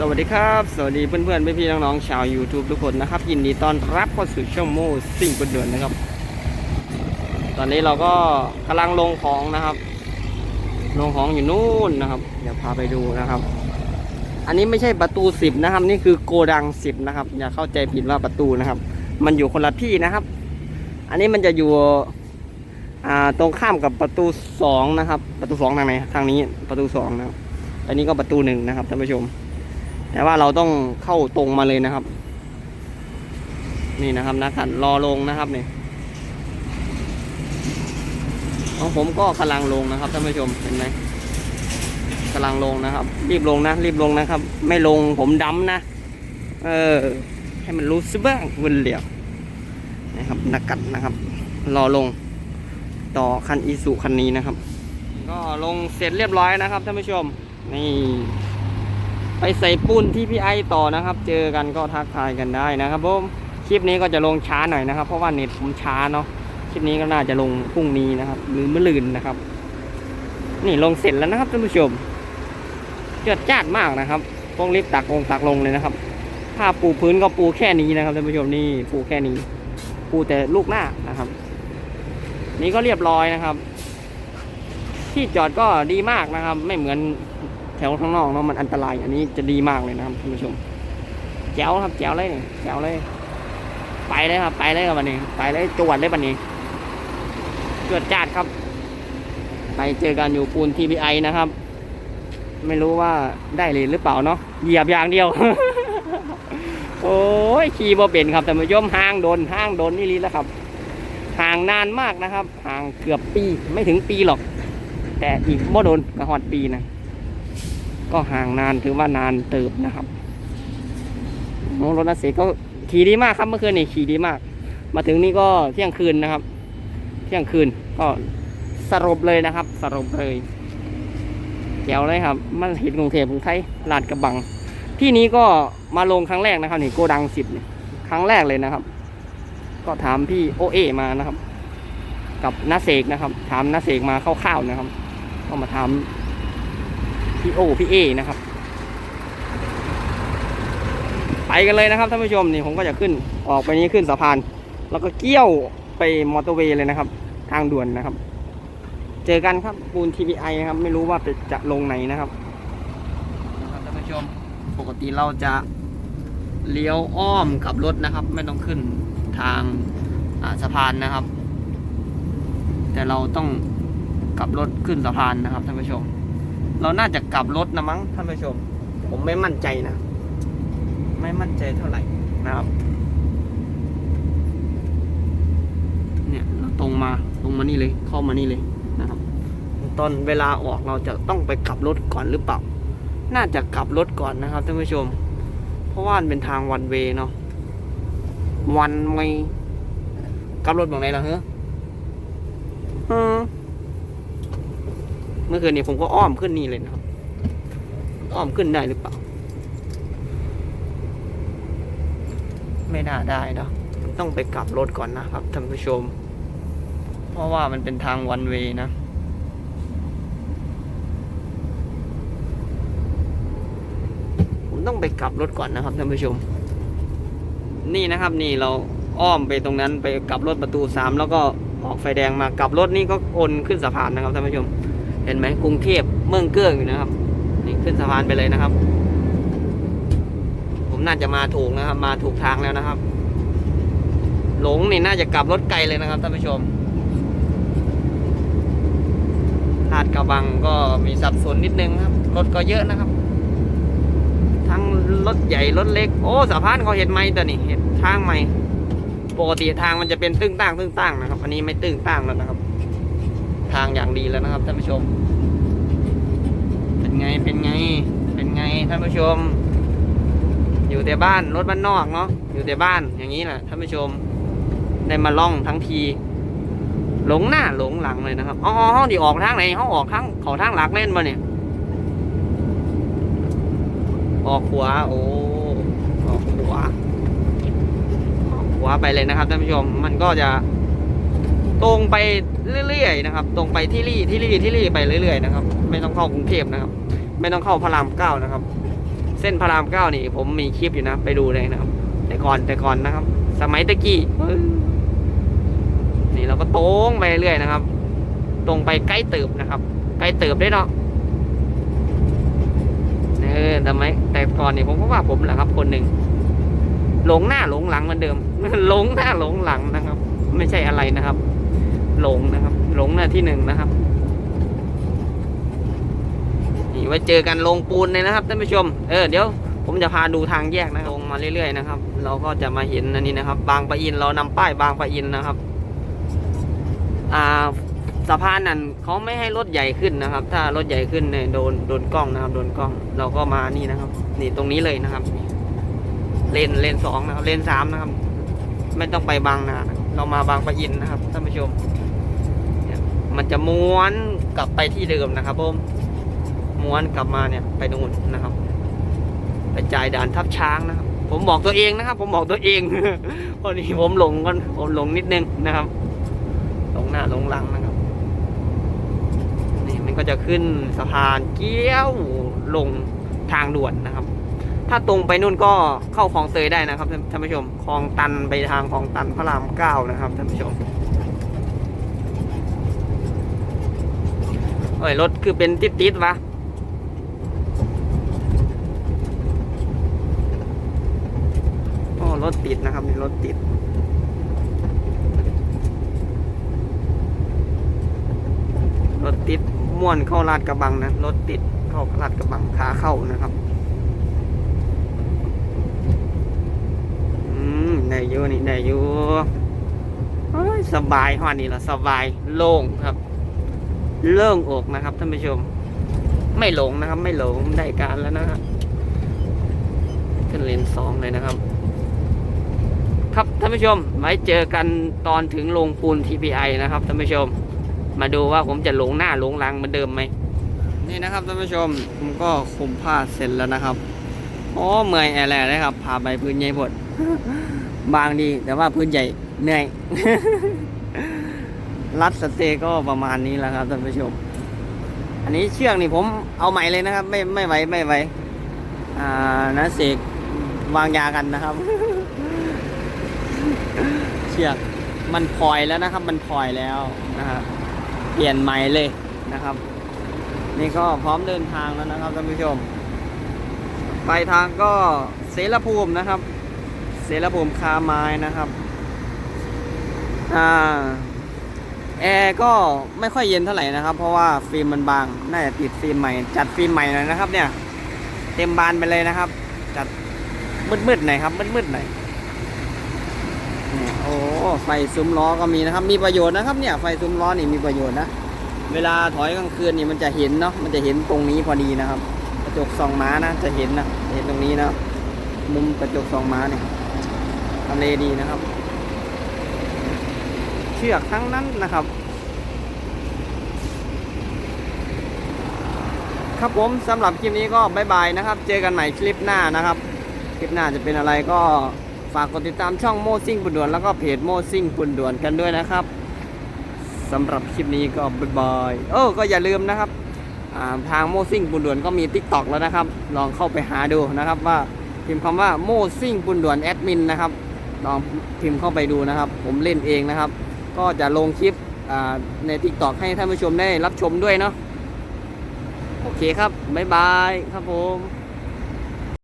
สวัสดีครับ สวัสดีเพื่อนๆพี่ๆน้องๆชาว YouTube ทุกคนนะครับ ยินดีต้อนรับเข้าสู่ช่องโมสิ่งประเดินนะครับ ตอนนี้เราก็กำลังลงของนะครับ ลงของอยู่นู่นนะครับ เดี๋ยวพาไปดูนะครับ อันนี้ไม่ใช่ประตูสิบนะครับ นี่คือโกดังสิบนะครับ อย่าเข้าใจผิดว่าประตูนะครับ มันอยู่คนละที่นะครับ อันนี้มันจะอยู่ตรงข้ามกับประตูสองนะครับ ประตูสองทางไหนทางนี้ประตูสองนะครับ อันนี้ก็ประตูหนึ่งนะครับท่านผู้ชม แต่ว่าเราต้องเข้าตรงมาเลยนะครับ นี่นะครับนักขันรอลงนะครับเนี่ยของผมก็กำลังลงนะครับท่านผู้ชมเห็นไหมกำลังลงนะครับ รีบลงนะ รีบลงนะครับ ไม่ลงผมดำนะ เออ ให้มันรู้สึกบ้างวันเหลียวนะครับนักกัดนะครับ รอลง ต่อคันอีสุคันนี้นะครับ ก็ลงเสร็จเรียบร้อยนะครับท่านผู้ชมนี่ ไปใส่ปูนที่พี่ไอต่อนะครับ เจอกันก็ทักทายกันได้นะครับผมคลิปนี้ก็จะลงช้าหน่อยนะครับ เพราะว่าเน็ตผมช้าเนาะคลิปนี้ก็น่าจะลงพรุ่งนี้นะครับหรือเมื่อลืนนะครับ นี่ลงเสร็จแล้วนะครับท่านผู้ชมเจิดจ้าดมากนะครับต้องรีบตักลงตักลงเลยนะครับผ้าปูพื้นก็ปูแค่นี้นะครับท่านผู้ชมนี่ปูแค่นี้ ปูแต่ลูกหน้านะครับ นี่ก็เรียบร้อยนะครับ ที่จอดก็ดีมากนะครับ ไม่เหมือน แถวข้างนอกเนาะมันอันตราย อันนี้จะดีมากเลยนะครับท่านผู้ชมแจ๋วครับแจ๋วเลยแจ๋วเลย ไปเลยครับ ไปเลยครับวันนี้ ไปเลยจวดเลยวันนี้จวดจัดครับ ไปเจอกันอยู่ปูน TPI นะครับ ไม่รู้ว่าได้เลยหรือเปล่าเนาะเหยียบอย่างเดียว โอ้ยขี่บ่เป็นครับแต่านผู้ชมห่างโดนห่างโดนนี่ลีแล้วครับห่างนานมากนะครับห่างเกือบปีไม่ถึงปีหรอก แต่อีกบ่โดนกระหอดปีนะ ก็ห่างนานถือว่านานเติบนะครับน้องรถนัสเสกก็ขี่ดีมากครับเมื่อคืนนี่ขี่ดีมาก มาถึงนี่ก็เที่ยงคืนนะครับ เที่ยงคืนก็สรุปเลยนะครับ สรุปเลยแจ๋วเลยครับ มันเห็นกรุงเทพกรุงไทยลาดกระบัง ที่นี้ก็มาลงครั้งแรกนะครับนี่โกดังสิบครั้งแรกเลยนะครับ ก็ถามพี่โอเอมานะครับ กับนาเสกนะครับ ถามนาเสกมาคร่าวๆนะครับ ก็มาถาม พี่โอพี่เอนะครับ ไปกันเลยนะครับท่านผู้ชมนี่ผมก็จะขึ้นออกไปนี้ขึ้นสะพาน แล้วก็เกี้ยวไปมอเตอร์เวย์เลยนะครับ ทางด่วนนะครับ เจอกันครับปูน TPI นะครับ ไม่รู้ว่าจะลงไหนนะครับนะครับท่านผู้ชมปกติเราจะเลี้ยวอ้อมกับรถนะครับ ไม่ต้องขึ้นทางสะพานนะครับ แต่เราต้องกลับรถขึ้นสะพานนะครับท่านผู้ชม เราน่าจะกลับรถนะมั้งท่านผู้ชม ผมไม่มั่นใจนะ ไม่มั่นใจเท่าไหร่นะครับ เนี่ยเราตรงมาตรงมานี่เลยเข้ามานี่เลยนะครับ ตอนเวลาออกเราจะต้องไปกลับรถก่อนหรือเปล่า น่าจะกลับรถก่อนนะครับท่านผู้ชม เพราะว่ามันเป็นทางวันเวเนาะวันไม่กลับรถแบบไหนล่ะเฮ้ออืม เมื่อคืนนี้ผมก็อ้อมขึ้นนี่เลยนะครับ อ้อมขึ้นได้หรือเปล่า ไม่น่าได้เนาะต้องไปกลับรถก่อนนะครับท่านผู้ชม เพราะว่ามันเป็นทางวันเวนะผมต้องไปกลับรถก่อนนะครับท่านผู้ชม นี่นะครับนี่เราอ้อมไปตรงนั้นไปกลับรถประตูสามแล้วก็ออกไฟแดงมากลับรถนี่ก็โอนขึ้นสะพานนะครับท่านผู้ชม เห็นไหมกรุงเทพเมืองเกื้องอยู่นะครับ นี่ขึ้นสะพานไปเลยนะครับ ผมน่าจะมาถูกนะครับ มาถูกทางแล้วนะครับ หลงนี่น่าจะกลับรถไกลเลยนะครับท่านผู้ชมลาดกระบังก็มีสับสนนิดนึงครับ รถก็เยอะนะครับ ทั้งรถใหญ่รถเล็ก โอ้สะพานเขาเห็นไหมตัวนี้เห็นทางไหมปกติทางมันจะเป็นตึ้งตั้งตึ้งตั้งนะครับ อันนี้ไม่ตึ้งตั้งแล้วนะครับ ทางอย่างดีแล้วนะครับท่านผู้ชม เป็นไงเป็นไง เป็นไงท่านผู้ชม อยู่แต่บ้านรถบ้านนอกเนาะอยู่แต่บ้านอย่างนี้แหละท่านผู้ชม ได้มาล่องทั้งทีหลงหน้าหลงหลังเลยนะครับอ๋อห้องดีออกทางไหนห้องออกทางเขาทางหลักเล่นมาเนี่ยออกขวาโอ้ออกขวาออกขวาไปเลยนะครับท่านผู้ชม มันก็จะตรงไป เรื่อยๆนะครับ ตรงไปที่รี่ที่รี่ที่รี่ไปเรื่อยๆนะครับ ไม่ต้องเข้ากรุงเทพนะครับ ไม่ต้องเข้าพระรามเก้านะครับ เส้นพระรามเก้านี่ ผมมีคลิปอยู่นะ ไปดูเลยนะครับ แต่ก่อนแต่ก่อนนะครับ สมัยตะกี้นี่เราก็ตรงไปเรื่อยนะครับ ตรงไปใกล้เติบนะครับ ใกล้เติบได้เนาะเออทำไมแต่ก่อนนี่ผมก็ว่าผมแหละครับ คนหนึ่งหลงหน้าหลงหลังเหมือนเดิมหลงหน้าหลงหลังนะครับ ไม่ใช่อะไรนะครับ หลงนะครับ หลงหน้าที่หนึ่งนะครับนี่ไว้เจอกันลงปูนเลยนะครับท่านผู้ชมเออเดี๋ยวผมจะพาดูทางแยกนะครับลงมาเรื่อยๆนะครับ เราก็จะมาเห็นอันนี้นะครับ บางปะอินเรานำป้ายบางปะอินนะครับ อ่าสะพานนั้นเขาไม่ให้รถใหญ่ขึ้นนะครับ ถ้ารถใหญ่ขึ้นเนี่ยโดนโดนกล้องนะครับ โดนกล้องเราก็มานี่นะครับ นี่ตรงนี้เลยนะครับ เลนเลนสองนะครับ เลนสามนะครับ ไม่ต้องไปบางนาเรามาบางปะอินนะครับท่านผู้ชม มันจะม้วนกลับไปที่เดิมนะครับผมม้วนกลับมาเนี่ยไปนู่นนะครับไปจ่ายด่านทับช้างนะครับ ผมบอกตัวเองนะครับ ผมบอกตัวเองพอดีผมหลงกันผมหลงนิดนึงนะครับหลงหน้าหลงหลังนะครับนี่มันก็จะขึ้นสะพานเกี้ยวลงทางด่วนนะครับ ถ้าตรงไปนู่นก็เข้าคลองเตยได้นะครับท่านท่านผู้ชมคลองตันไปทางคลองตันพระรามเก้านะครับท่านผู้ชม เอ้ยรถคือเป็นติดๆวะโอ้รถติดนะครับนี่รถติดรถติดม่วนเข้าลาดกระบังนะรถติดเข้าลาดกระบังขาเข้านะครับอืมได้อยู่นี่ได้อยู่สบายฮอนี่ละสบายโล่งครับ โล่งอกนะครับท่านผู้ชม ไม่หลงนะครับ ไม่หลงได้การแล้วนะฮะขึ้นเลนสองเลยนะครับ ครับท่านผู้ชมไว้เจอกันตอนถึงลงปูน TPI นะครับท่านผู้ชม มาดูว่าผมจะหลงหน้าหลงหลังเหมือนเดิมไหมนี่นะครับท่านผู้ชมผมก็คุมผ้าเสร็จแล้วนะครับโอ้เมื่อยแอร์แลเลยครับพาไปพื้นใหญ่หมดบางดีแต่ว่าพื้นใหญ่เหนื่อย รัดสเตย์ก็ประมาณนี้แหละครับท่านผู้ชม อันนี้เชือกนี่ผมเอาใหม่เลยนะครับ ไม่ไม่ไหวไม่ไหวอ่านะเสกวางยากันนะครับ เชือกมันพลอยแล้วนะครับ มันพลอยแล้วนะครับเปลี่ยนใหม่เลยนะครับ นี่ก็พร้อมเดินทางแล้วนะครับท่านผู้ชม ไปทางก็เสรภูมินะครับ เสรภูมิคาไม้นะครับ อ่า แอร์ก็ไม่ค่อยเย็นเท่าไหร่นะครับ เพราะว่าฟิล์มมันบาง น่าจะติดฟิล์มใหม่ จัดฟิล์มใหม่หน่อยนะครับ เนี่ย เต็มบานไปเลยนะครับ จัดมืดๆหน่อยครับมืดๆหน่อยโอ้ไฟซุ้มล้อก็มีนะครับ มีประโยชน์นะครับเนี่ยไฟซุ้มล้อนี่มีประโยชน์นะ เวลาถอยกลางคืนนี่มันจะเห็นเนาะ มันจะเห็นตรงนี้พอดีนะครับ กระจกสองม้านะ จะเห็นนะ เห็นตรงนี้นะ มุมกระจกสองม้าเนี่ยทำเลดีนะครับ เชือกทั้งนั้นนะครับ ครับผมสำหรับคลิปนี้ก็บายบายนะครับ เจอกันใหม่คลิปหน้านะครับ คลิปหน้าจะเป็นอะไรก็ฝากกดติดตามช่องโมซิ่งปุ่นด่วนแล้วก็เพจโมซิ่งปุ่นด่วนกันด้วยนะครับสำหรับคลิปนี้ก็บายบายเออก็อย่าลืมนะครับาทางโมซิ่งปุ่นด่วนก็มี t ิ k t o k แล้วนะครับ ลองเข้าไปหาดูนะครับว่าพิมพ์คำว่าโมซิ่งปุ่นด่วนแอดมินนะครับลองพิมพ์เข้าไปดูนะครับ ผมเล่นเองนะครับ ก็จะลงคลิปในทิกตอกให้ท่านผู้ชมได้รับชมด้วยเนาะโอเคครับ บ๊ายบายครับผม